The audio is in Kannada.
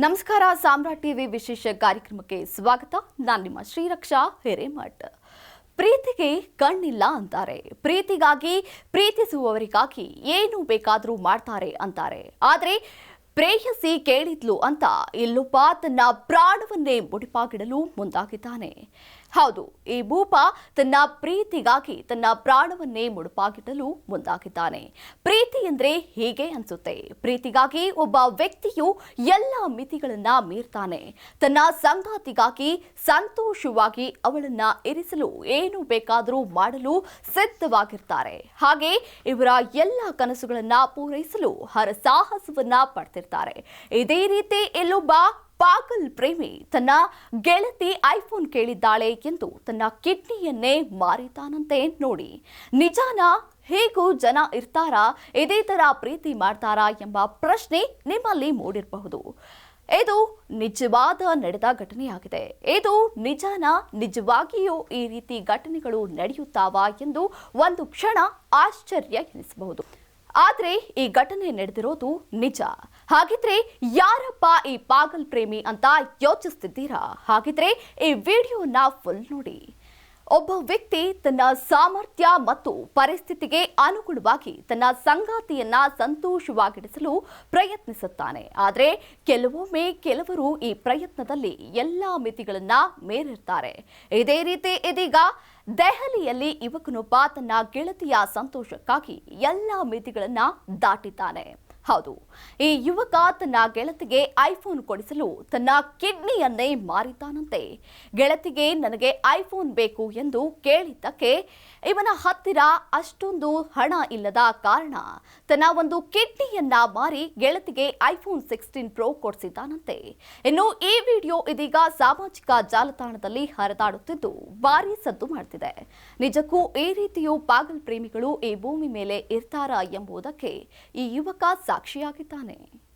ನಮಸ್ಕಾರ, ಸಾಮ್ರಾಟ್ ಟಿವಿ ವಿಶೇಷ ಕಾರ್ಯಕ್ರಮಕ್ಕೆ ಸ್ವಾಗತ. ನಾನು ನಿಮ್ಮ ಶ್ರೀರಕ್ಷಾ ಹಿರೇಮಠ್. ಪ್ರೀತಿಗೆ ಕಣ್ಣಿಲ್ಲ ಅಂತಾರೆ. ಪ್ರೀತಿಗಾಗಿ, ಪ್ರೀತಿಸುವವರಿಗಾಗಿ ಏನು ಬೇಕಾದರೂ ಮಾಡ್ತಾರೆ ಅಂತಾರೆ. ಆದರೆ ಪ್ರೇಯಸಿ ಕೇಳಿದ್ಲು ಅಂತ ಇಲ್ಲೊಬ್ಬ ತನ್ನ ಪ್ರಾಣವನ್ನೇ ಮುಡಿಪಾಗಿಡಲು ಮುಂದಾಗಿದ್ದಾನೆ. ಹೌದು, ಈ ಭೂಪ ತನ್ನ ಪ್ರೀತಿಗಾಗಿ ತನ್ನ ಪ್ರಾಣವನ್ನೇ ಮುಡುಪಾಗಿಡಲು ಮುಂದಾಗಿದ್ದಾನೆ. ಪ್ರೀತಿ ಎಂದ್ರೆ ಹೀಗೆ ಅನ್ಸುತ್ತೆ. ಪ್ರೀತಿಗಾಗಿ ಒಬ್ಬ ವ್ಯಕ್ತಿಯು ಎಲ್ಲ ಮಿತಿಗಳನ್ನ ಮೀರ್ತಾನೆ. ತನ್ನ ಸಂಗಾತಿಗಾಗಿ ಸಂತೋಷವಾಗಿ ಅವಳನ್ನ ಇರಿಸಲು ಏನು ಬೇಕಾದರೂ ಮಾಡಲು ಸಿದ್ಧವಾಗಿರ್ತಾರೆ. ಹಾಗೆ ಇವರ ಎಲ್ಲ ಕನಸುಗಳನ್ನ ಪೂರೈಸಲು ಹರಸಾಹಸವನ್ನ ಪಡ್ತಿರ್ತಾರೆ. ಇದೇ ರೀತಿ ಎಲ್ಲೊಬ್ಬ ಪಾಗಲ್ ಪ್ರೇಮಿ ತನ್ನ ಗೆಳತಿ ಐಫೋನ್ ಕೇಳಿದ್ದಾಳೆ ಎಂದು ತನ್ನ ಕಿಡ್ನಿಯನ್ನೇ ಮಾರಿತಾನಂತೆ ನೋಡಿ. ನಿಜಾನ ಹೇಗೂ ಜನ ಇರ್ತಾರಾ, ಇದೇ ತರ ಪ್ರೀತಿ ಮಾಡ್ತಾರಾ ಎಂಬ ಪ್ರಶ್ನೆ ನಿಮ್ಮಲ್ಲಿ ಮೂಡಿರಬಹುದು. ಇದು ನಿಜವಾದ ನಡೆದ ಘಟನೆಯಾಗಿದೆ. ಇದು ನಿಜಾನ ನಿಜವಾಗಿಯೂ ಈ ರೀತಿ ಘಟನೆಗಳು ನಡೆಯುತ್ತಾವಾ ಎಂದು ಒಂದು ಕ್ಷಣ ಆಶ್ಚರ್ಯ ಎನಿಸಬಹುದು. ಆದರೆ ಈ ಘಟನೆ ನಡೆದಿರೋದು ನಿಜ. ಹಾಗಿದ್ರೆ ಯಾರಪ್ಪ ಈ ಪಾಗಲ್ ಪ್ರೇಮಿ ಅಂತ ಯೋಚಿಸ್ತಿದ್ದೀರಾ? ಹಾಗಿದ್ರೆ ಈ ವಿಡಿಯೋನ ಫುಲ್ ನೋಡಿ. ಒಬ್ಬ ವ್ಯಕ್ತಿ ತನ್ನ ಸಾಮರ್ಥ್ಯ ಮತ್ತು ಪರಿಸ್ಥಿತಿಗೆ ಅನುಗುಣವಾಗಿ ತನ್ನ ಸಂಗಾತಿಯನ್ನ ಸಂತೋಷವಾಗಿಡಿಸಲು ಪ್ರಯತ್ನಿಸುತ್ತಾನೆ. ಆದರೆ ಕೆಲವೊಮ್ಮೆ ಕೆಲವರು ಈ ಪ್ರಯತ್ನದಲ್ಲಿ ಎಲ್ಲ ಮಿತಿಗಳನ್ನ ಮೀರಿರ್ತಾರೆ. ಇದೇ ರೀತಿ ಇದೀಗ ದೆಹಲಿಯಲ್ಲಿ ಯುವಕನೊಬ್ಬ ತನ್ನ ಗೆಳತಿಯ ಸಂತೋಷಕ್ಕಾಗಿ ಎಲ್ಲ ಮಿತಿಗಳನ್ನ ದಾಟಿದ್ದಾನೆ. ಹೌದು. ಈ ಯುವಕ ತನ್ನ ಗೆಳತಿಗೆ ಐಫೋನ್ ಕೊಡಿಸಲು ತನ್ನ ಕಿಡ್ನಿಯನ್ನೇ ಮಾರಿದ್ದಾನಂತೆ. ಗೆಳತಿಗೆ ನನಗೆ ಐಫೋನ್ ಬೇಕು ಎಂದು ಕೇಳಿದ್ದಕ್ಕೆ ಇವನ ಹತ್ತಿರ ಅಷ್ಟೊಂದು ಹಣ ಇಲ್ಲದ ಕಾರಣ ತನ್ನ ಒಂದು ಕಿಡ್ನಿಯನ್ನ ಮಾರಿ ಗೆಳತಿಗೆ ಐಫೋನ್ ಸಿಕ್ಸ್ಟೀನ್ ಪ್ರೋ ಕೊಡಿಸಿದ್ದಾನಂತೆ. ಇನ್ನು ಈ ವಿಡಿಯೋ ಇದೀಗ ಸಾಮಾಜಿಕ ಜಾಲತಾಣದಲ್ಲಿ ಹರಿದಾಡುತ್ತಿದ್ದು ಭಾರಿ ಸದ್ದು ಮಾಡ್ತಿದೆ. ನಿಜಕ್ಕೂ ಈ ರೀತಿಯು ಪಾಗಲ್ ಪ್ರೇಮಿಗಳು ಈ ಭೂಮಿ ಮೇಲೆ ಇರ್ತಾರಾ ಎಂಬುದಕ್ಕೆ ಈ ಯುವಕ ಸಾಕ್ಷಿಯಾಗಿದ್ದಾನೆ.